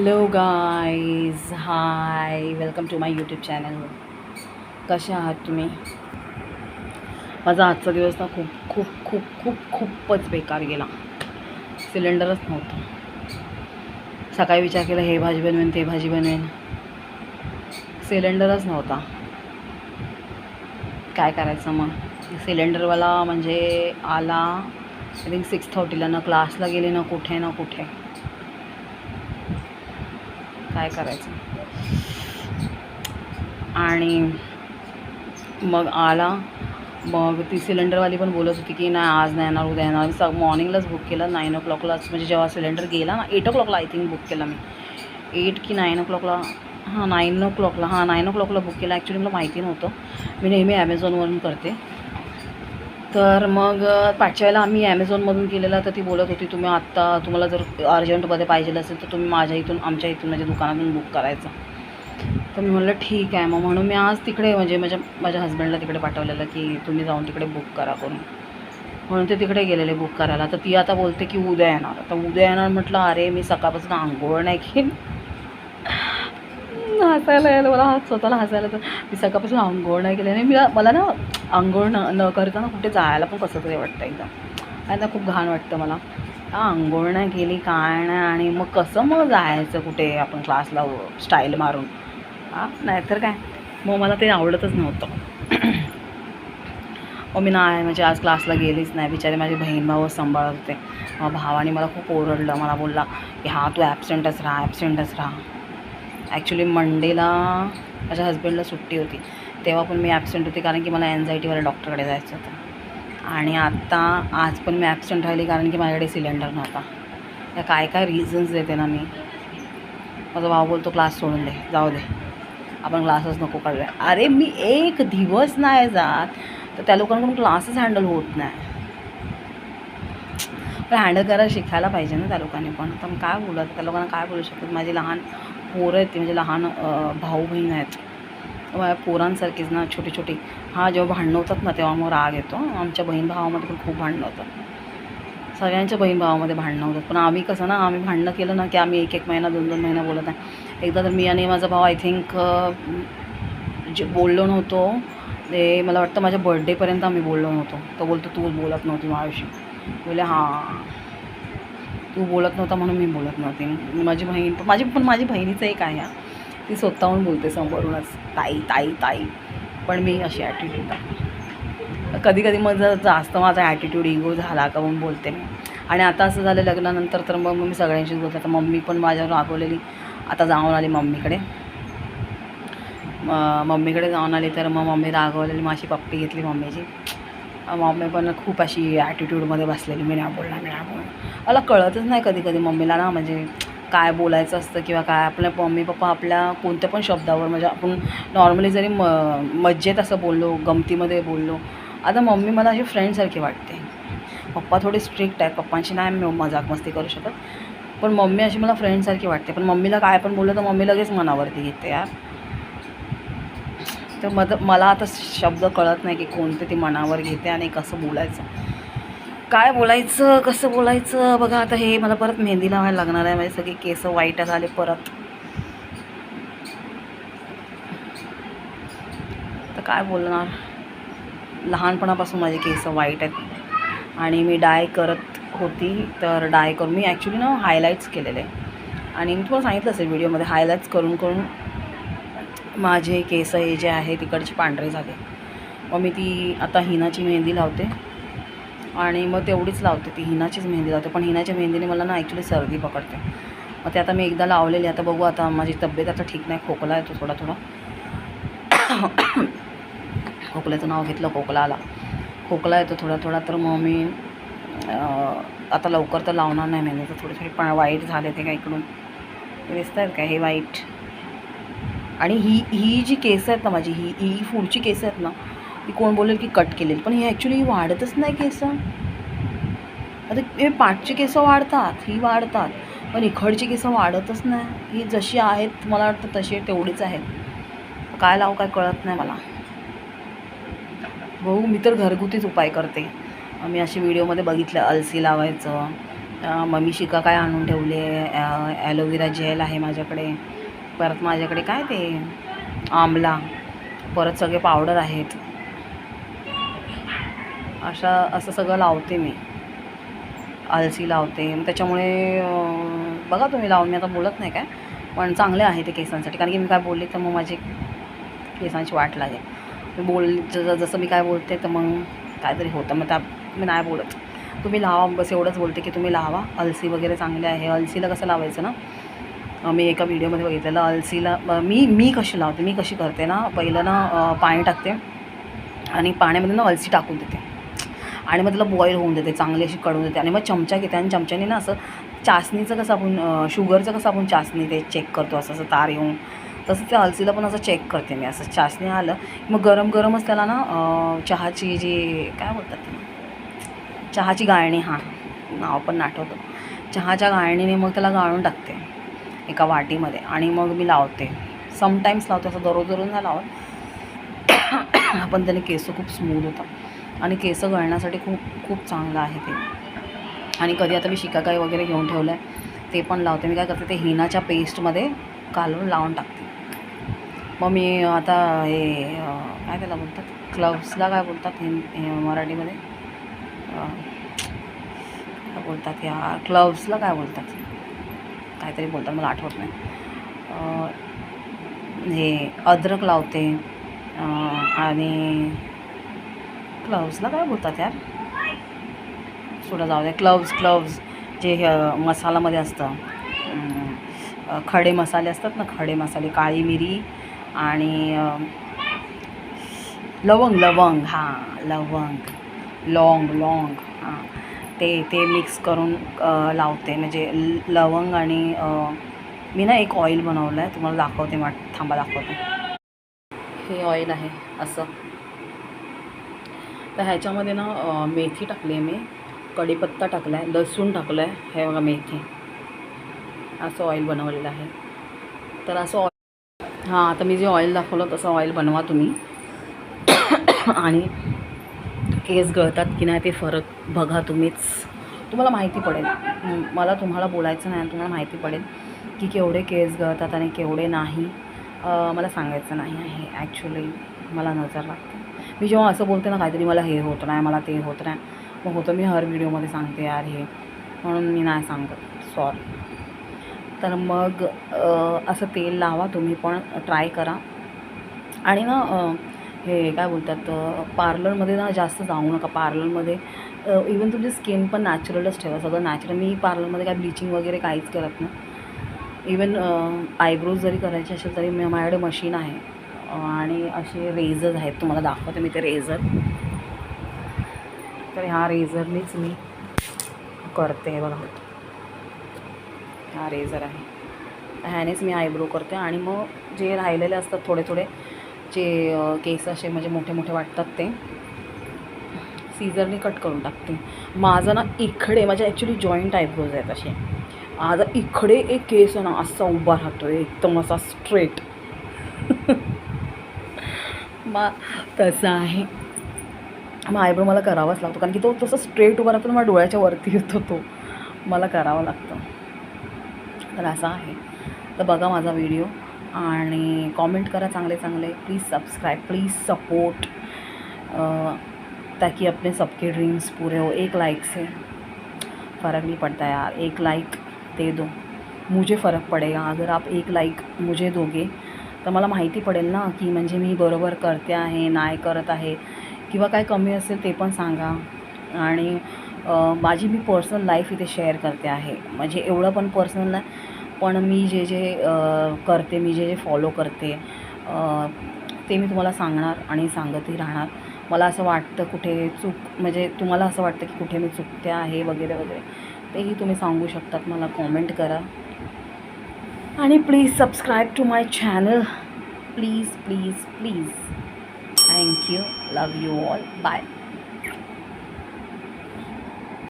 Hello guys hi welcome to my YouTube channel. कसे आहात तुम्ही? माझा आजचा दिवस ना खूप खूप खूप खूप खूपच बेकार गेला. सिलेंडरच नव्हतं. सकाळी विचार केला हे भाजी बनवेन ते भाजी बनवेन. सिलेंडरच नव्हता. काय करायचं मग? सिलेंडरवाला म्हणजे आला आय थिंक सिक्स थर्टीला ना क्लासला गेले ना कुठे ना कुठे. काय करायचं? आणि मग आला. मग ती सिलेंडरवाली पण बोलत होती की नाही आज नाही येणार उद्या येणार. स मॉर्निंगलाच बुक केलं. नाईन ओ क्लॉकलाच म्हणजे जेव्हा सिलेंडर गेला ना एट ओ क्लॉकला आय थिंक बुक केला मी. एट की नाईन ओ क्लॉकला हां नाईन ओ क्लॉकला हां नाईन ओ क्लॉकला बुक केला. ॲक्च्युली मला माहिती नव्हतं. मी नेहमी ॲमेझॉनवरून करते. तर मग पाचच्या वेळेला आम्ही ॲमेझॉनमधून केलेला तर ती बोलत होती तुम्ही आत्ता तुम्हाला जर अर्जंटमध्ये पाहिजे असेल तर तुम्ही माझ्या इथून आमच्या इथून म्हणजे दुकानातून बुक करायचं. तर मी म्हटलं ठीक आहे. मग म्हणून मी आज तिकडे म्हणजे माझ्या माझ्या हस्बंडला तिकडे पाठवलेलं की तुम्ही जाऊन तिकडे बुक करा करून. म्हणून ते तिकडे गेलेले बुक करायला. तर ती आता बोलते की उद्या येणार. तर उद्या येणार म्हटलं अरे मी सकाळपासून आंघोळ नाही की हसायला यायला मला स्वतःला हसायला तर मी सकाळपासून आंघोळ नाही केली. आणि मी मला ना आंघोळ न न करताना कुठे जायला पण कसं तरी वाटतं एकदम आता ना खूप घाण वाटतं मला. हा, आंघोळ नाही केली काय नाही आणि मग कसं मग जायचं कुठे आपण क्लासला स्टाईल मारून? हां? नाहीतर काय? मग मला ते आवडतच नव्हतं. मग मी नाही म्हणजे आज क्लासला गेलीच नाही. बिचारे माझी बहीण भाऊ सांभाळत होते. भावाने मला खूप ओरडलं. मला बोलला की हां तू ॲबसेंटच राहा ॲबसेंटच राहा. ॲक्च्युली मंडेला माझ्या हस्बंडला सुट्टी होती. तेव्हा पण मी ॲबसेंट होती कारण की मला एन्झायटीवाल्या डॉक्टरकडे जायचं होतं. आणि आत्ता आज पण मी ॲबसेंट राहिली कारण की माझ्याकडे सिलेंडर नव्हता. या काय काय रिझन्स देते ना मी. माझा भाऊ बोलतो क्लास सोडून दे जाऊ दे. आपण क्लासच नको काढूया. अरे मी एक दिवस नाही जात. तर त्या लोकांकडून क्लासच हँडल होत नाही. पण हँडल करायला शिकायला पाहिजे ना त्या लोकांनी पण. तर मग काय बोलत त्या लोकांना काय बोलू शकत? माझी लहान पोरं आहेत ती म्हणजे लहान भाऊ बहीण आहेत. माझ्या पोरांसारखीच ना छोटी छोटी. हा जेव्हा भांडणं होतात ना तेव्हा मग राग येतो आमच्या बहीण भावामध्ये पण खूप भांडणं होतात सगळ्यांच्या बहीण भावामध्ये भांडणं होतात पण आम्ही कसं ना आम्ही भांडणं केलं ना की आम्ही एक एक महिना दोन दोन महिना बोलत आहे एकदा तर मी आणि माझा भाऊ आय थिंक जे बोललो नव्हतो ते मला वाटतं माझ्या बर्थडेपर्यंत आम्ही बोललो नव्हतो. तो बोलतो तू बोलत नव्हती माझ्याशी. बोले हां. तू बोलत नव्हता म्हणून मी बोलत नव्हती. माझी बहीण माझी पण माझी बहिणीचं एक आहे. ती स्वतःहून बोलते समोरूनच ताई ताई ताई. पण मी अशी ॲटिट्यूड आहे कधी कधी मग जर जास्त माझा ॲटिट्यूड इगो झाला का म्हणून बोलते मी. आणि आता असं झालं लग्नानंतर तर मग मी सगळ्यांशीच बोलते. आता मम्मी पण माझ्यावर रागवलेली. आता जाऊन आली मम्मीकडे. मम्मीकडे जाऊन आली तर मग मम्मी रागवलेली. माझी पप्पी घेतली मम्मीची. मम्मी पण खूप अशी ॲटिट्यूडमध्ये बसलेली मी नाही बोलणार मी नाही बोलणार. मला कळतच नाही कधी कधी मम्मीला ना म्हणजे काय बोलायचं असतं किंवा काय आपल्या मम्मी पप्पा आपल्या कोणत्या पण शब्दावर म्हणजे आपण नॉर्मली जरी म मज्जेत असं बोललो गमतीमध्ये बोललो आता मम्मी मला अशी फ्रेंडसारखी वाटते. पप्पा थोडे स्ट्रिक्ट आहे पप्पांशी नाही मी मजाक मस्ती करू शकत पण मम्मी अशी मला फ्रेंडसारखी वाटते. पण मम्मीला काय पण बोललं तर मम्मी लगेच मनावरती घेते यार. तर मद मला आता शब्द कळत नाही की कोणते ती मनावर घेते आणि कसं बोलायचं. काय बोलायचं कसं बोलायचं बघा आता हे मला परत मेहंदी लावायला लागणार आहे माझे सगळे केस वाईट झाले परत. तर काय बोलणार? लहानपणापासून माझे केस वाईट आहेत. आणि मी डाय करत होती तर डाय करून मी ॲक्च्युली ना हायलाईट्स केलेले. आणि मी तुम्हाला सांगितलं असेल व्हिडिओमध्ये हायलाईट्स करून करून माझे केस हे जे आहे तिकडचे पांढरे झाले. मग मी ती आता हिनाची मेहंदी लावते. आणि मग तेवढीच लावते. ती हिनाचीच मेहंदी लावते. पण हिनाच्या मेहंदीने मला ना ॲक्च्युली सर्दी पकडते. मग ते आता मी एकदा लावलेली. आता बघू आता माझी तब्येत आता ठीक नाही. खोकला येतो थोडा थोडा. खोकल्याचं नाव घेतलं खोकला आला खोकला येतो थोडा थोडा. तर मग मी आता लवकर तर लावणार नाही मेहंदी. तर थोडे थोडे पण वाईट झाले ते का इकडून. दिसत आहेत का हे वाईट? आणि ही ही जी केस आहेत ना माझी ही ही पुढची केस आहेत ना ती कोण बोलेल की कट केलेली पण ही ॲक्च्युली ही वाढतच नाही केस. आता हे पाठची केसं वाढतात ही वाढतात पण इकडची केसं वाढतच नाही. ही जशी आहेत मला वाटतं तशी तेवढीच आहेत. काय लावू काय कळत नाही मला. भाऊ मी तर घरगुतीच उपाय करते. मी असे व्हिडिओमध्ये बघितलं अलसी लावायचं. मम्मी शिका काय आणून ठेवले ॲलोवेरा जेल आहे माझ्याकडे. परत माझ्याकडे काय ते आमला परत सगळे पावडर आहेत. अशा असं सगळं लावते मी. आलसी लावते. मग त्याच्यामुळे बघा तुम्ही लावून मी आता बोलत नाही काय पण चांगले आहे ते केसांसाठी. कारण की मी काय बोलले तर मग माझी केसांची वाट लागेल. मी बोल जसं मी काय बोलते तर मग काहीतरी होतं. मग त्या मी नाही बोलत. तुम्ही लावा बस एवढंच बोलते की तुम्ही लावा. अलसी वगैरे चांगले आहे. अलसीला कसं लावायचं ना? मी एका व्हिडिओमध्ये बघितलेलं अलसीला मी मी कशी लावते मी कशी करते ना? पहिलं ना पाणी टाकते आणि पाण्यामध्ये ना अलसी टाकून देते. आणि मग त्याला बॉईल होऊन देते चांगली अशी कडून देते. आणि मग चमचा घेते आणि चमच्याने ना असं चाचणीचं कसं आपण शुगरचं कसं आपण चाचणी ते चेक करतो असं असं तार येऊन. तसं त्या अलसीला पण असं चेक करते मी असं चाचणी आलं मग गरम गरमच त्याला ना चहाची जी काय बोलतात चहाची गाळणी हां नाव पण आठवतं. चहाच्या गाळणीने मग त्याला गाळून टाकते. एका वाटीमध्ये आणि मग मी लावते. समटाईम्स लावते असं दररोज दररोज नाही लावत. पण त्याने केस खूप स्मूथ होतात. आणि केस गळण्यासाठी खूप खूप चांगलं आहे ते. आणि कधी आता मी शिकाकाई वगैरे घेऊन ठेवलं आहे ते पण लावते. मी काय करते ते हिनाच्या पेस्टमध्ये घालून लावून टाकते. मग मी आता हे काय त्याला बोलतात? क्लब्सला काय बोलतात हिं हे मराठीमध्ये? काय बोलतात या? क्लब्सला काय बोलतात? काहीतरी बोलतात मला आठवत नाही. हे अद्रक लावते आणि क्लव्सला काय बोलतात यार? सोडा जाऊ द्या क्लव्स क्लव्स जे हे, मसालामध्ये असतं. खडे मसाले असतात ना खडे मसाले काळी मिरी आणि लवंग लवंग हां लवंग लॉंग लॉंग हां. ते ते मिक्स करून लावते. म्हणजे लवंग आणि मी ना एक ऑइल बनवलं आहे तुम्हाला दाखवते मा थांबा दाखवते. हे ऑइल आहे असं. तर ह्याच्यामध्ये ना मेथी टाकली आहे मी. कढीपत्ता टाकला आहे लसूण टाकलं आहे हे बघा मेथी. असं ऑइल बनवलेलं आहे. तर असं ऑइल हां आता मी जे ऑइल दाखवलं तसं ऑइल बनवा तुम्ही. आणि केस गळतात की नाही ते फरक बघा तुम्हीच. तुम्हाला माहिती पडेल. मला तुम्हाला बोलायचं नाही तुम्हाला माहिती पडेल की केवढे केस गळतात आणि केवढे नाही. मला सांगायचं नाही आहे ॲक्च्युली मला नजर लागते. मी जेव्हा असं बोलते ना काहीतरी मला हे होत नाही मला ते होत नाही. मग होतं मी हर व्हिडिओमध्ये सांगते यार हे. म्हणून मी नाही सांगत. सॉरी तर मग असं तेल लावा तुम्ही पण ट्राय करा. आणि ना हे काय बोलतात पार्लरमध्ये ना जास्त जाऊ नका पार्लरमध्ये इवन तुमची स्किन पण नॅचरलच ठेवा सगळं नॅचरल मी पार्लरमध्ये काय ब्लिचिंग वगैरे काहीच करत नाही. इवन आयब्रोज जरी करायचे असेल तरी मी माझ्याकडे मशीन आहे. आणि असे रेझर्स आहेत तुम्हाला दाखवते मी ते रेझर तर ह्या रेझरनेच मी करते बघा. हा रेझर आहे. ह्यानेच मी आयब्रो करते आणि मग जे राहिलेले असतात थोडे थोडे जे केस असे म्हणजे मोठे मोठे वाटतात ते सीझरने कट करून टाकते. माझं ना इकडे माझ्या ॲक्च्युली जॉईंट आयब्रोज आहेत असे. माझा इकडे एक केस आहे ना असा उभा राहतो एकदम असा स्ट्रेट मा तसं आहे. मग आयब्रो मला करावाच लागतो कारण की तो तसं स्ट्रेट उभा राहतो ना, डोळ्याच्या वरती येतो तो. मला करावा लागतं. तर असं आहे. तर बघा माझा व्हिडिओ आणि कॉमेंट करा चांगले चांगले. प्लीज़ सब्सक्राइब प्लीज़ सपोर्ट ताकि अपने सबके ड्रीम्स पूरे हो. एक लाइक से फ़र्क नहीं पड़ता यार. एक लाइक दे दो. मुझे फ़र्क पडेगा. अगर आप एक लाईक मुझे दोगे तर मला माहिती पडेल ना की म्हणजे मी बरोबर करते आहे नाही करत आहे. किंवा काय कमी असेल ते पण सांगा. आणि माझी मी पर्सनल लाईफ इथे शेअर करते आहे. म्हणजे एवढं पण पर्सनल नाही. पण मी जे जे करते मी जे जे फॉलो करते ते मी तुम्हाला सांगणार आणि सांगतही राहणार. मला असं वाटतं कुठे चूक म्हणजे तुम्हाला असं वाटतं की कुठे मी चुकते आहे वगैरे वगैरे तेही तुम्ही सांगू शकतात. मला कॉमेंट करा. आणि please subscribe to my channel please please please thank you love you all bye